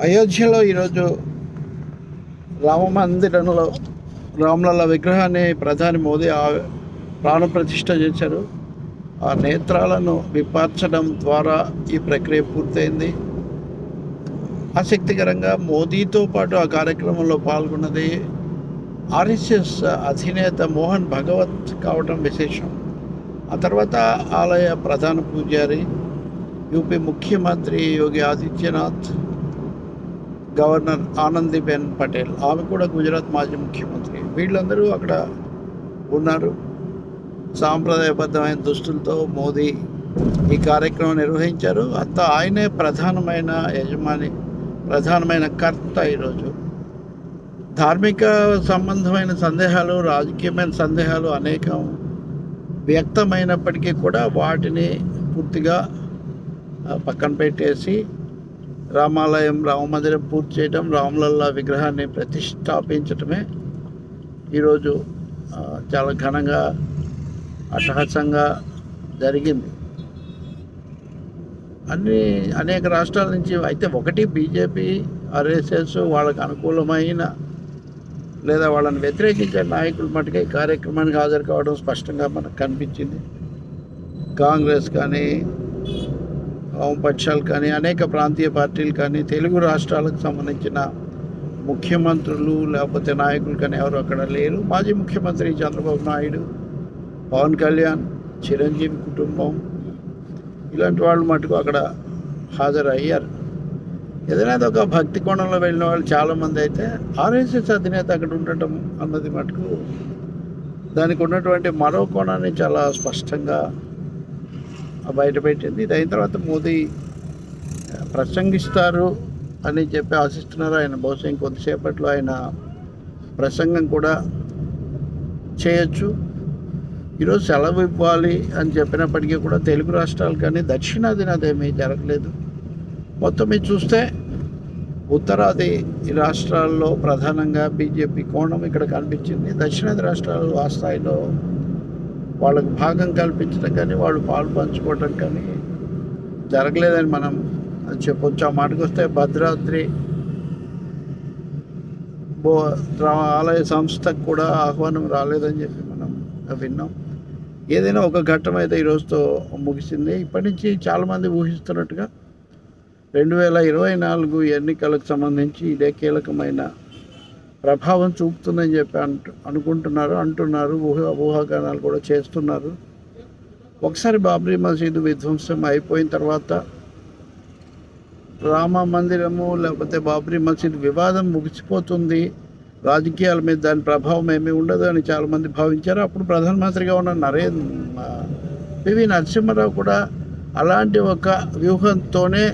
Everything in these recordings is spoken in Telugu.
అయోధ్యలో ఈరోజు రామ మందిరంలో రాములల్ల విగ్రహాన్ని ప్రధాని మోదీ ఆ- ప్రాణప్రతిష్ఠ చేశారు. ఆ నేత్రాలను విపార్చడం ద్వారా ఈ ప్రక్రియ పూర్తయింది. ఆసక్తికరంగా మోదీతో పాటు ఆ కార్యక్రమంలో పాల్గొన్నది ఆర్ఎస్ఎస్ అధినేత మోహన్ భగవత్ కావడం విశేషం. ఆ తర్వాత ఆలయ ప్రధాన పూజారి యూపీ ముఖ్యమంత్రి యోగి ఆదిత్యనాథ్ గవర్నర్ ఆనందీబెన్ పటేల్ ఆమె కూడా గుజరాత్ మాజీ ముఖ్యమంత్రి. వీళ్ళందరూ అక్కడ ఉన్నారు. సాంప్రదాయబద్ధమైన దుస్తులతో మోదీ ఈ కార్యక్రమం నిర్వహించారు. అంత ఆయనే ప్రధానమైన యజమాని ప్రధానమైన కర్త ఈరోజు. ధార్మిక సంబంధమైన సందేహాలు రాజకీయమైన సందేహాలు అనేకం వ్యక్తమైనప్పటికీ కూడా వాటిని పూర్తిగా పక్కన పెట్టేసి రామాలయం రామమందిరం పూర్తి చేయడం రామలల్లా విగ్రహాన్ని ప్రతిష్టాపించటమే ఈరోజు చాలా ఘనంగా అట్టహాసంగా జరిగింది. అన్ని అనేక రాష్ట్రాల నుంచి అయితే ఒకటి బీజేపీ ఆర్ఎస్ఎస్ వాళ్ళకు అనుకూలమైన లేదా వాళ్ళని వ్యతిరేకించే నాయకులు మటుకే ఈ కార్యక్రమానికి హాజరు కావడం స్పష్టంగా మనకు కనిపించింది. కాంగ్రెస్ కానీ వామపక్షాలు కానీ అనేక ప్రాంతీయ పార్టీలు కానీ తెలుగు రాష్ట్రాలకు సంబంధించిన ముఖ్యమంత్రులు లేకపోతే నాయకులు కానీ ఎవరు అక్కడ లేరు. మాజీ ముఖ్యమంత్రి చంద్రబాబు నాయుడు పవన్ కళ్యాణ్ చిరంజీవి కుటుంబం ఇలాంటి వాళ్ళు మటుకు అక్కడ హాజరయ్యారు. ఏదైనా ఒక భక్తి కోణంలో వెళ్ళిన వాళ్ళు చాలామంది అయితే ఆర్ఎస్ఎస్ అధినేత అక్కడ ఉండటం అన్నది మటుకు దానికి ఉన్నటువంటి మరో కోణాన్ని చాలా స్పష్టంగా బయటపెట్టింది ఇది అయిన తర్వాత మోదీ ప్రసంగిస్తారు అని చెప్పి ఆశిస్తున్నారు ఆయన. బహుశా ఇంకొద్దిసేపట్లో ఆయన ప్రసంగం కూడా చేయొచ్చు. ఈరోజు సెలవు ఇవ్వాలి అని చెప్పినప్పటికీ కూడా తెలుగు రాష్ట్రాలు కానీ దక్షిణాదిన అదేమీ జరగలేదు. మొత్తం మీరు చూస్తే ఉత్తరాది రాష్ట్రాల్లో ప్రధానంగా బీజేపీ కోణం ఇక్కడ కనిపించింది. దక్షిణాది రాష్ట్రాలు ఆ స్థాయిలో వాళ్ళకు భాగం కల్పించడం కానీ వాళ్ళు పాలు పంచుకోవటం కానీ జరగలేదని మనం చెప్పొచ్చు. ఆ మాటకు వస్తే భద్రాద్రి బో ఆలయ సంస్థకు కూడా ఆహ్వానం రాలేదని చెప్పి మనం విన్నాం. ఏదైనా ఒక ఘట్టం అయితే ఈరోజుతో ముగిసింది. ఇప్పటి నుంచి చాలామంది ఊహిస్తున్నట్టుగా రెండు వేల ఇరవై నాలుగు ఎన్నికలకు సంబంధించి ఇదే కీలకమైన ప్రభావం చూపుతుందని చెప్పి అంటు అనుకుంటున్నారు అంటున్నారు. ఊహ ఊహాగానాలు కూడా చేస్తున్నారు. ఒకసారి బాబ్రీ మసీదు విధ్వంసం అయిపోయిన తర్వాత రామ మందిరము లేకపోతే బాబ్రీ మసీదు వివాదం ముగిసిపోతుంది. రాజకీయాల మీద దాని ప్రభావం ఏమీ ఉండదు అని చాలామంది భావించారు. అప్పుడు ప్రధానమంత్రిగా ఉన్న నరేంద్ర పివి నరసింహారావు కూడా అలాంటి ఒక వ్యూహంతోనే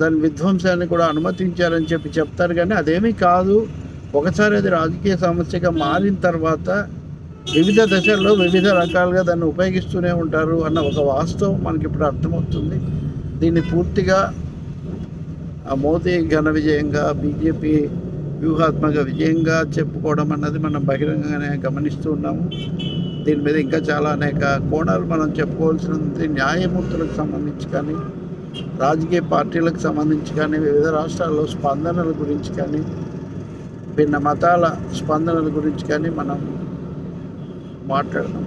దాని విధ్వంసాన్ని కూడా అనుమతించారని చెప్పి చెప్తారు కానీ అదేమీ కాదు. ఒకసారి అది రాజకీయ సమస్యగా మారిన తర్వాత వివిధ దశల్లో వివిధ రకాలుగా దాన్ని ఉపయోగిస్తూనే ఉంటారు అన్న ఒక వాస్తవం మనకి ఇప్పుడు అర్థమవుతుంది. దీన్ని పూర్తిగా ఆ మోదీ ఘన విజయంగా బీజేపీ వ్యూహాత్మక విజయంగా చెప్పుకోవడం అన్నది మనం బహిరంగంగానే గమనిస్తూ ఉన్నాము. దీని మీద ఇంకా చాలా అనేక కోణాలు మనం చెప్పుకోవాల్సినది న్యాయమూర్తులకు సంబంధించి కానీ రాజకీయ పార్టీలకు సంబంధించి కానీ వివిధ రాష్ట్రాల్లో స్పందనల గురించి కానీ భిన్న మతాల స్పందనల గురించి కానీ మనం మాట్లాడదాం.